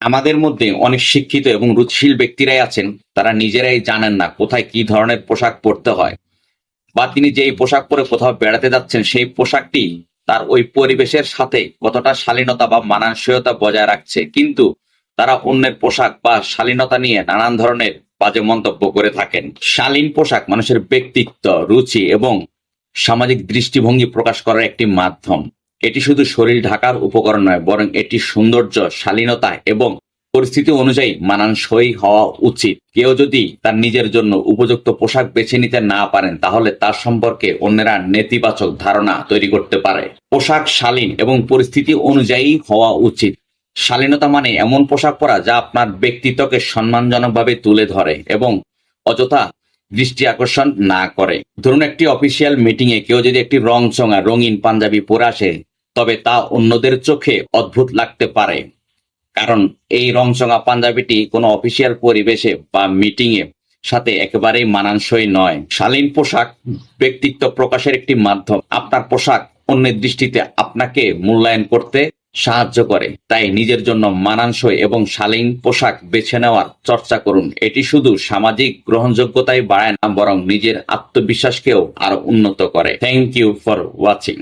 আমাদের মধ্যে অনেক শিক্ষিত এবং রুচিশীল ব্যক্তিরাই আছেন, তারা নিজেরাই জানেন না কোথায় কি ধরনের পোশাক পরতে হয়। বা তিনি যেই পোশাক পরে কোথাও বেড়াতে যাচ্ছেন, সেই পোশাকটি তার ওই পরিবেশের সাথে কতটা শালীনতা বা মানানসীয়তা বজায় রাখছে। কিন্তু তারা অন্যের পোশাক বা শালীনতা নিয়ে নানান ধরনের বাজে মন্তব্য করে থাকেন। শালীন পোশাক মানুষের ব্যক্তিত্ব, রুচি এবং সামাজিক দৃষ্টিভঙ্গি প্রকাশ করার একটি মাধ্যম। এটি শুধু শরীর ঢাকার উপকরণ নয়, বরং এটি সৌন্দর্য, শালীনতা এবং পরিস্থিতি অনুযায়ী মানানসই হওয়া উচিত। কেউ যদি তার নিজের জন্য উপযুক্ত পোশাক বেছে নিতে না পারেন, তাহলে তার সম্পর্কে অন্যেরা নেতিবাচক ধারণা তৈরি করতে পারে। পোশাক শালীন এবং পরিস্থিতি অনুযায়ী হওয়া উচিত। শালীনতা মানে এমন পোশাক পরা যা আপনার ব্যক্তিত্বকে সম্মানজনকভাবে তুলে ধরে এবং অযথা দৃষ্টি আকর্ষণ না করে। ধরুন একটি অফিসিয়াল মিটিং এ কেউ যদি একটি রং চঙা রঙিন পাঞ্জাবি পরে আসে তবে তা অন্যদের চোখে অদ্ভুত লাগতে পারে। কারণ এই রংচঙা পাঞ্জাবিটি কোনো অফিসিয়াল পরিবেশে বা মিটিং এ সাথে একেবারেই মানানসই নয়। শালীন পোশাক ব্যক্তিত্ব প্রকাশের একটি মাধ্যম। আপনার পোশাক অন্যের দৃষ্টিতে আপনাকে মূল্যায়ন করতে সাহায্য করে। তাই নিজের জন্য মানানসই এবং শালীন পোশাক বেছে নেওয়ার চর্চা করুন। এটি শুধু সামাজিক গ্রহণযোগ্যতাই বাড়ায় না, বরং নিজের আত্মবিশ্বাসকেও আরও উন্নত করে। Thank you for watching